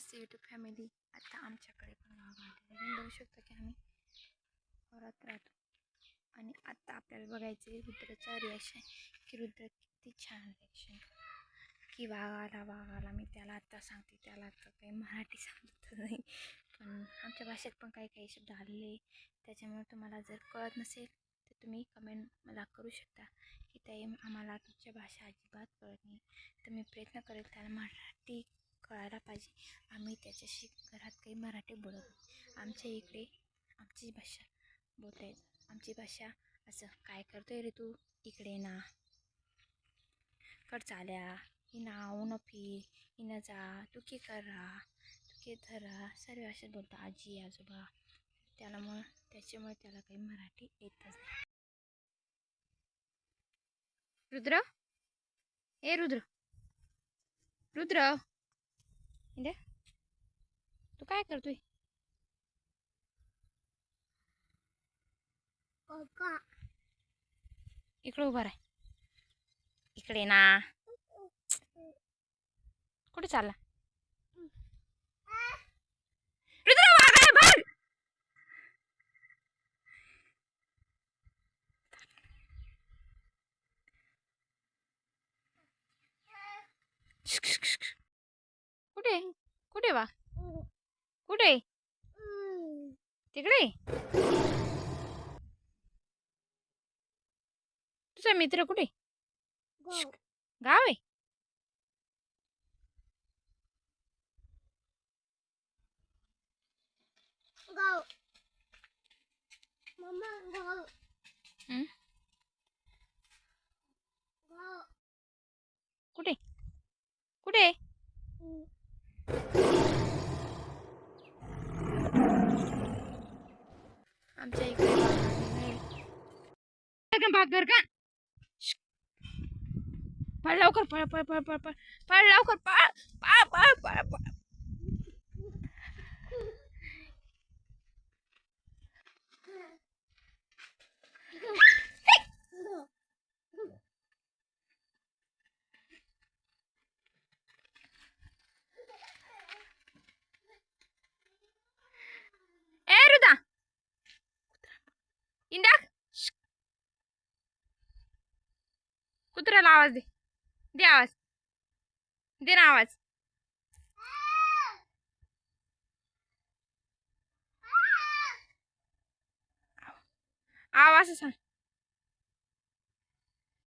Family आता आमच्याकडे पण वाघ आलेले बघू शकता की आम्ही घरात राहतो. आणि आता आपल्याला बघायचं आहे रुद्राचा रिॲक्शन की रुद्र किती छान रिॲक्शन की वाघ आला वाघ आला मी त्याला आत्ता सांगते त्याला आता काही मराठी सांगत नाही. पण आमच्या भाषेत पण काही काही शब्द आलेले त्याच्यामुळे तुम्हाला जर कळत नसेल तर तुम्ही कमेंट मला करू शकता की ताई आम्हाला तुमच्या भाषा अजिबात कळत नाही. तर मी प्रयत्न करेल त्याला मराठी कळायला पाहिजे. आम्ही त्याच्याशी घरात काही मराठी बोलत नाही. आमच्या इकडे आमची भाषा बोलता येत आमची भाषा असं काय करतोय रे तू? इकडे ना. कड चाल्या हिना ऊन फिर हिनं जा. तू के कर राहा तू के धरा सर्व असे बोलतो आजी आजोबा. त्याला मग त्याच्यामुळे त्याला काही मराठी येतच नाही. रुद्र? ए रुद्र. रुद्र? इथे तू काय करतोय इकडे उभा राह इकडे ना कुठे चालला रुद्र वाघ आहे, बघ! श्क, श्क, श्क. कुठे? कुठे वा कुठे? तिकडे? तुझा मित्र कुठे. गाव. आहे? कुठे? कुठे? आमच्या इकडे भागर का? पळ लवकर पळ पळ पळ पळ पळ पळ लवकर पळ पळ पळ पळ पळ. कुत्र्याला आवाज दे. दे आवाज. दे ना आवाज. आवाज सांग.